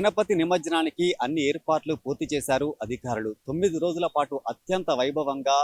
Ganapati నిమజ్జనానికి అన్ని ఏర్పాట్లు పూర్తి చేశారు అధికారులు. తొమ్మిది రోజుల పాటు అత్యంత వైభవంగా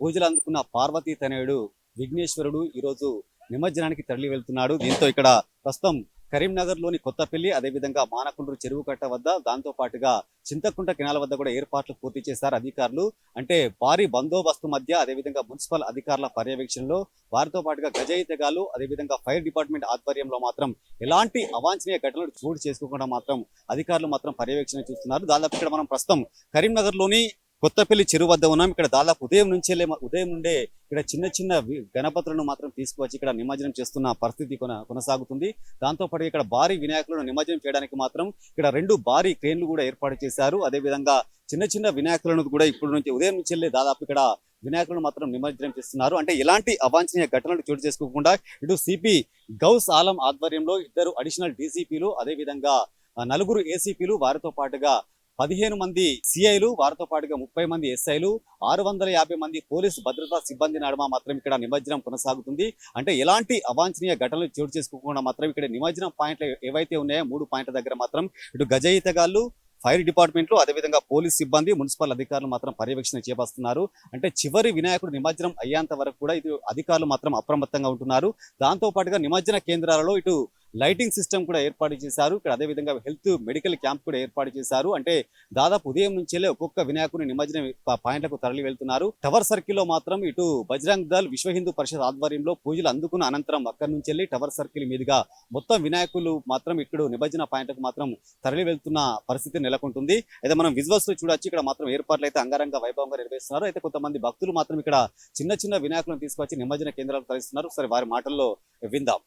పూజలు అందుకున్న పార్వతీ తనయుడు విఘ్నేశ్వరుడు ఈరోజు నిమజ్జనానికి తరలి వెళ్తున్నాడు దీంతో ఇక్కడ ప్రస్తుతం కరీంనగర్లోని కొత్తపల్లి అదేవిధంగా మానకుండ్రు చెరువు కట్ట వద్ద దాంతో పాటుగా చింతకుంట కెనాల వద్ద కూడా ఏర్పాట్లు పూర్తి చేశారు అధికారులు. అంటే భారీ బందోబస్తు మధ్య అదేవిధంగా మున్సిపల్ అధికారుల పర్యవేక్షణలో వారితో పాటుగా గజయితగాలు అదేవిధంగా ఫైర్ డిపార్ట్మెంట్ ఆధ్వర్యంలో మాత్రం ఎలాంటి అవాంఛనీయ ఘటనలు చోటు చేసుకోకుండా మాత్రం అధికారులు మాత్రం పర్యవేక్షణ చూస్తున్నారు. దాదాపు ఇక్కడ మనం ప్రస్తుతం కరీంనగర్లోని కొత్తపల్లి చెరువు వద్ద ఉన్నాం. ఇక్కడ దాదాపు ఉదయం నుంచే ఉదయం నుండే ఇక్కడ చిన్న చిన్న గణపతులను మాత్రం తీసుకువచ్చి ఇక్కడ నిమజ్జనం చేస్తున్న పరిస్థితి కొన కొనసాగుతుంది. దాంతో పాటు ఇక్కడ భారీ వినాయకులను నిమజ్జనం చేయడానికి మాత్రం ఇక్కడ రెండు భారీ క్రేన్లు కూడా ఏర్పాటు చేశారు. అదే విధంగా చిన్న చిన్న వినాయకులను కూడా ఇప్పుడు నుంచి ఉదయం నుంచి వెళ్ళి దాదాపు ఇక్కడ వినాయకులను మాత్రం నిమజ్జనం చేస్తున్నారు. అంటే ఎలాంటి అవాంఛనీయ ఘటనలు చోటు చేసుకోకుండా ఇటు సిపి గౌస్ ఆలం ఆధ్వర్యంలో ఇద్దరు అడిషనల్ డీసీపీలు అదే విధంగా నలుగురు ఏసీపీలు వారితో పాటుగా పదిహేను మంది సిఐలు వారితో పాటుగా ముప్పై మంది ఎస్ఐలు ఆరు వందల యాభై మంది పోలీసు భద్రతా సిబ్బంది నడమ మాత్రం ఇక్కడ నిమజ్జనం కొనసాగుతుంది. అంటే ఎలాంటి అవాంఛనీయ ఘటనలు చోటు చేసుకోకుండా మాత్రం ఇక్కడ నిమజ్జనం పాయింట్లు ఏవైతే ఉన్నాయో మూడు పాయింట్ల దగ్గర మాత్రం ఇటు గజయితగాళ్ళు ఫైర్ డిపార్ట్మెంట్లు అదేవిధంగా పోలీస్ సిబ్బంది మున్సిపల్ అధికారులు మాత్రం పర్యవేక్షణ చేపస్తున్నారు. అంటే చివరి వినాయకుడు నిమజ్జనం అయ్యేంత వరకు కూడా ఇటు అధికారులు మాత్రం అప్రమత్తంగా ఉంటున్నారు. దాంతో పాటుగా నిమజ్జన కేంద్రాలలో ఇటు లైటింగ్ సిస్టమ్ కూడా ఏర్పాటు చేశారు. ఇక్కడ అదేవిధంగా హెల్త్ మెడికల్ క్యాంప్ కూడా ఏర్పాటు చేశారు. అంటే దాదాపు ఉదయం నుంచే ఒక్కొక్క వినాయకుని నిమజ్జనం పాయింట్లకు తరలి వెళ్తున్నారు. టవర్ సర్కిల్లో మాత్రం ఇటు బజరంగ్ దళ్ విశ్వ హిందూ పరిషత్ ఆధ్వర్యంలో పూజలు అందుకున్న అనంతరం అక్కడి నుంచి వెళ్ళి టవర్ సర్కిల్ మీదుగా మొత్తం వినాయకులు మాత్రం ఇక్కడ నిమజ్జన పాయింట్కు మాత్రం తరలి వెళ్తున్న పరిస్థితి నెలకొంటుంది. అయితే మనం విజువల్స్లో చూడొచ్చు. ఇక్కడ మాత్రం ఏర్పాట్లు అయితే అంగరంగ వైభవంగా నిర్వహిస్తున్నారు. అయితే కొంతమంది భక్తులు మాత్రం ఇక్కడ చిన్న చిన్న వినాయకులను తీసుకొచ్చి నిమజ్జన కేంద్రాలకు తరలిస్తున్నారు. సరే వారి మాటల్లో విందాం.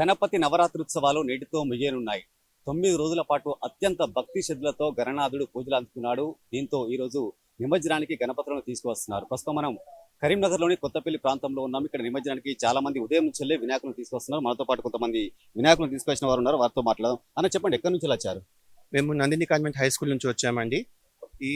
గణపతి నవరాత్రి ఉత్సవాలు నేటితో ముగియనున్నాయి. తొమ్మిది రోజుల పాటు అత్యంత భక్తి శ్రద్ధలతో గణనాథుడు పూజలు అందుకున్నాడు. దీంతో ఈరోజు నిమజ్జనానికి గణపతులను తీసుకువస్తున్నారు. ప్రస్తుతం మనం కరీంనగర్లోని కొత్తపల్లి ప్రాంతంలో ఉన్నాం. ఇక్కడ నిమజ్జనానికి చాలా మంది ఉదయం నుంచి వినాయకులను తీసుకొస్తున్నారు మనతో పాటు కొంతమంది వినాయకులను తీసుకొచ్చిన వారు ఉన్నారు. వారితో మాట్లాడదాం. అన్న చెప్పండి ఎక్కడి నుంచి వచ్చారు? మేము నందిని కాన్వెంట్ హై స్కూల్ నుంచి వచ్చామండి. ఈ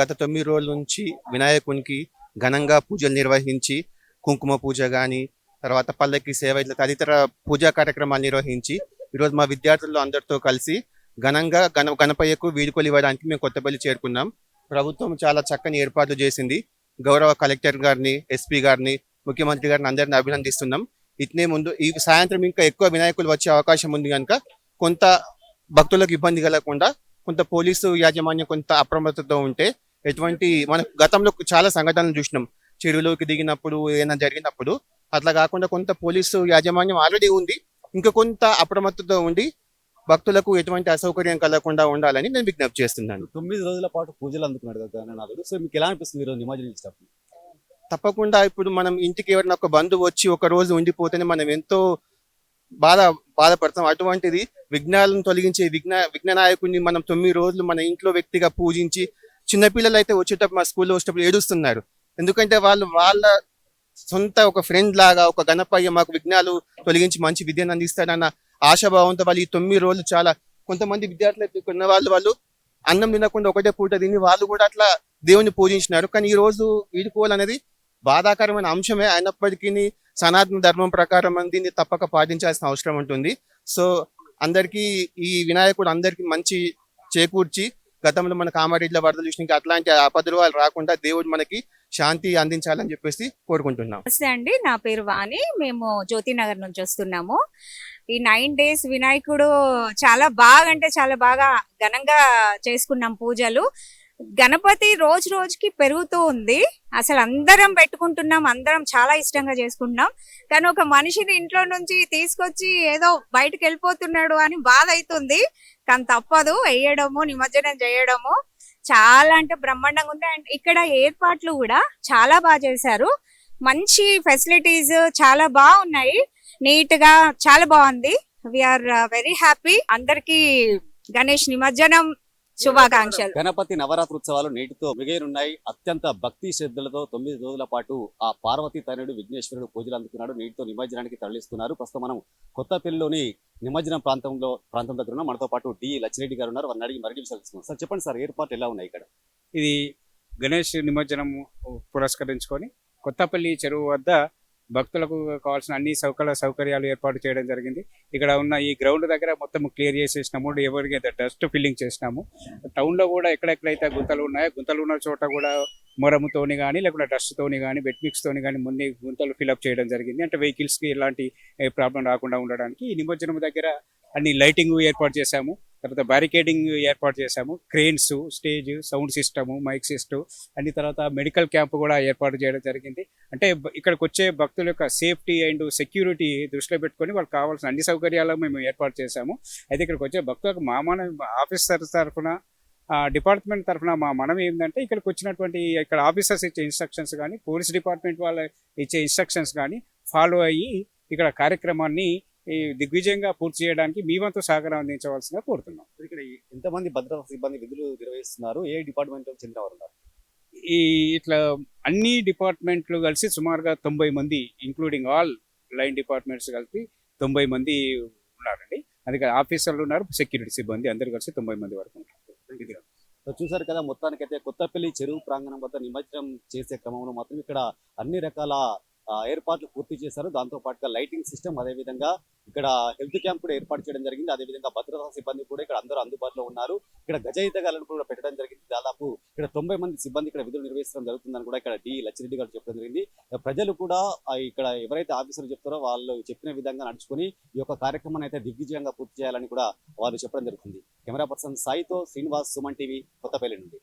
గత తొమ్మిది రోజుల నుంచి వినాయకునికి ఘనంగా పూజలు నిర్వహించి కుంకుమ పూజ కానీ తర్వాత పల్లకి సేవ ఇట్లా తదితర పూజా కార్యక్రమాలు నిర్వహించి ఈరోజు మా విద్యార్థులు అందరితో కలిసి ఘనంగా గణ గణపయ్యకు వీడుకోలు ఇవ్వడానికి మేము కొత్తపల్లి చేరుకున్నాం. ప్రభుత్వం చాలా చక్కని ఏర్పాట్లు చేసింది. గౌరవ కలెక్టర్ గారిని ఎస్పీ గారిని ముఖ్యమంత్రి గారిని అందరిని అభినందిస్తున్నాం. ఇట్నే ముందు ఈ సాయంత్రం ఇంకా ఎక్కువ వినాయకులు వచ్చే అవకాశం ఉంది కనుక కొంత భక్తులకు ఇబ్బంది కలగకుండా కొంత పోలీసు యాజమాన్యం కొంత అప్రమత్తతో ఉంటే ఎటువంటి మన గతంలో చాలా సంఘటనలు చూసినాం. చెరువులోకి దిగినప్పుడు ఏదైనా జరిగినప్పుడు అట్లా కాకుండా కొంత పోలీసు యాజమాన్యం ఆల్రెడీ ఉంది. ఇంకా కొంత అప్రమత్తతో ఉండి భక్తులకు ఎటువంటి అసౌకర్యం కలగకుండా ఉండాలని నేను విజ్ఞప్తి చేస్తున్నాను. తొమ్మిది రోజుల పాటు పూజలు అందుకున్నాడు కదా సో మీకు ఎలా అనిపిస్తుంది ఈరోజు నిమజ్జనం చేసేటప్పుడు తప్పకుండా ఇప్పుడు మనం ఇంటికి ఎవరైనా ఒక బంధువు వచ్చి ఒక రోజు ఉండిపోతేనే మనం ఎంతో బాధ బాధపడతాం. అటువంటిది విఘ్నాలను తొలగించే విఘ్న విఘ్న నాయకుడిని మనం తొమ్మిది రోజులు మన ఇంట్లో వ్యక్తిగా పూజించి చిన్నపిల్లలు అయితే వచ్చేటప్పుడు మా స్కూల్లో వచ్చేటప్పుడు ఏడుస్తున్నారు. ఎందుకంటే వాళ్ళు వాళ్ళ సొంత ఒక ఫ్రెండ్ లాగా ఒక గణపయ్య మాకు విఘ్నాలు తొలగించి మంచి విద్యను అందిస్తాడన్న ఆశాభావంతో వాళ్ళు ఈ తొమ్మిది రోజులు చాలా కొంతమంది విద్యార్థులు అయితే ఉన్న వాళ్ళు వాళ్ళు అన్నం తినకుండా ఒకటే పూట తిని వాళ్ళు కూడా అట్లా దేవుని పూజించినారు. కానీ ఈ రోజు వీడుకోవాలనేది బాధాకరమైన అంశమే. అయినప్పటికీ సనాతన ధర్మం ప్రకారం మనం దీన్ని తప్పక పాటించాల్సిన అవసరం ఉంటుంది. సో అందరికీ ఈ వినాయకుడు అందరికీ మంచి చేకూర్చి గతంలో మన కామారెడ్డిలో వరదలు చూసినాక అట్లాంటి అపద్రవాలు రాకుండా దేవుడు మనకి శాంతి అందించాలని చెప్పేసి కోరుకుంటున్నాం. నమస్తే అండి. నా పేరు వాణి. మేము జ్యోతినగర్ నుంచి వస్తున్నాము. ఈ నైన్ డేస్ వినాయకుడు చాలా బాగా అంటే చాలా బాగా ఘనంగా చేసుకున్నాం పూజలు. గణపతి రోజు రోజుకి పెరుగుతూ ఉంది. అసలు అందరం పెట్టుకుంటున్నాం అందరం చాలా ఇష్టంగా చేసుకుంటున్నాం. కానీ ఒక మనిషిని ఇంట్లో నుంచి తీసుకొచ్చి ఏదో బయటకు వెళ్ళిపోతున్నాడు అని బాధ అవుతుంది కానీ తప్పదు వేయడము నిమజ్జనం చేయడము. చాలా అంటే బ్రహ్మాండంగా ఉంది. అండ్ ఇక్కడ ఏర్పాట్లు కూడా చాలా బాగా చేశారు. మంచి ఫెసిలిటీస్ చాలా బాగున్నాయి. నీట్గా చాలా బాగుంది. వీఆర్ వెరీ హ్యాపీ అందరికి గణేష్ నిమజ్జనం శుభాకాంక్షలు. గణపతి నవరాత్రి ఉత్సవాలు నేటితో మిగైనున్నాయి అత్యంత భక్తి శ్రద్ధలతో తొమ్మిది రోజుల పాటు ఆ పార్వతీ తనయుడు విఘ్నేశ్వరుడు పూజలు అందుకున్నాడు. నేటితో నిమజ్జనానికి తరలిస్తున్నారు. ప్రస్తుతం మనం కొత్తపల్లిలోని నిమజ్జనం ప్రాంతంలో ప్రాంతం దగ్గర ఉన్నాం మనతో పాటు డి లచ్చిరెడ్డి గారు ఉన్నారు. వారిని అడిగి మరిన్ని విషయాలు సార్ చెప్పండి సార్ ఏర్పాట్లు ఎలా ఉన్నాయి ఇక్కడ? ఇది గణేష్ నిమజ్జనం పురస్కరించుకొని కొత్తపల్లి చెరువు వద్ద భక్తులకు కావాల్సిన అన్ని సౌకర్య సౌకర్యాలు ఏర్పాటు చేయడం జరిగింది. ఇక్కడ ఉన్న ఈ గ్రౌండ్ దగ్గర మొత్తం క్లియర్ చేసేసినాము. ఎవరికి డస్ట్ ఫిల్లింగ్ చేసినాము. టౌన్లో కూడా ఎక్కడెక్కడైతే గుంతలు ఉన్నాయో గుంతలు ఉన్న చోట కూడా మొరముతోని కానీ లేకుండా డస్ట్ తోని కానీ బెట్ మిక్స్ కానీ ముందే గుంతలు ఫిల్అప్ చేయడం జరిగింది. అంటే వెహికల్స్కి ఎలాంటి ప్రాబ్లం రాకుండా ఉండడానికి ఈ నిమజ్జనం దగ్గర అన్ని లైటింగ్ ఏర్పాటు చేశాము. తర్వాత బ్యారికేడింగ్ ఏర్పాటు చేశాము. Cranes stage sound system mike system అన్ని తర్వాత మెడికల్ క్యాంప్ కూడా ఏర్పాటు చేయడం జరిగింది. అంటే ఇక్కడికి వచ్చే భక్తుల యొక్క సేఫ్టీ అండ్ సెక్యూరిటీ దృష్టిలో పెట్టుకొని వాళ్ళకి కావాల్సిన అన్ని సౌకర్యాలు మేము ఏర్పాటు చేశాము. అయితే ఇక్కడికి వచ్చే భక్తులకు మా మన ఆఫీసర్ తరఫున డిపార్ట్మెంట్ తరఫున మా మనం ఏంటంటే ఇక్కడికి వచ్చినటువంటి ఇక్కడ ఆఫీసర్స్ ఇచ్చే ఇన్స్ట్రక్షన్స్ కానీ పోలీస్ డిపార్ట్మెంట్ వాళ్ళ ఇచ్చే ఇన్స్ట్రక్షన్స్ కానీ ఫాలో అయ్యి ఇక్కడ కార్యక్రమాన్ని ఈ దిగ్విజయంగా పూర్తి చేయడానికి మీ వంతు సహకారం అందించవలసిందిగా కోరుతున్నాం. ఇక్కడ ఎంతమంది భద్రతా సిబ్బంది విధులు నిర్వహిస్తున్నారు. ఏ డిపార్ట్మెంట్ చెందిన వారు ఉన్నారు? ఈ ఇట్లా అన్ని డిపార్ట్మెంట్లు కలిసి సుమారుగా తొంభై మంది ఇంక్లూడింగ్ ఆల్ లైన్ డిపార్ట్మెంట్స్ కలిపి తొంభై మంది ఉన్నారండి. అందుకే ఆఫీసర్లు ఉన్నారు సెక్యూరిటీ సిబ్బంది అందరు కలిసి తొంభై మంది వరకు సో చూసారు కదా మొత్తానికైతే కొత్తపల్లి చెరువు ప్రాంగణం వద్ద నిమజ్జనం చేసే క్రమంలో మాత్రం ఇక్కడ అన్ని రకాల ఏర్పాట్లు పూర్తి చేశారు. దాంతో పాటుగా లైటింగ్ సిస్టమ్ అదే విధంగా ఇక్కడ హెల్త్ క్యాంప్ కూడా ఏర్పాటు చేయడం జరిగింది. అదే విధంగా భద్రతా సిబ్బంది కూడా ఇక్కడ అందరూ అందుబాటులో ఉన్నారు. ఇక్కడ గజయితగాలను కూడా పెట్టడం జరిగింది. దాదాపు ఇక్కడ తొంభై మంది సిబ్బంది ఇక్కడ విధులు నిర్వహించడం జరుగుతుందని కూడా ఇక్కడ డి లచ్చిరెడ్డి గారు చెప్పడం జరిగింది. ప్రజలు కూడా ఇక్కడ ఎవరైతే ఆఫీసర్లు చెప్తారో వాళ్ళు చెప్పిన విధంగా నడుచుకొని ఈ యొక్క కార్యక్రమాన్ని అయితే దిగ్విజయంగా పూర్తి చేయాలని కూడా వారు చెప్పడం జరుగుతుంది. కెమెరా పర్సన్ సాయితో శ్రీనివాస్ సుమన్ టీవీ కొత్తపల్లి నుండి.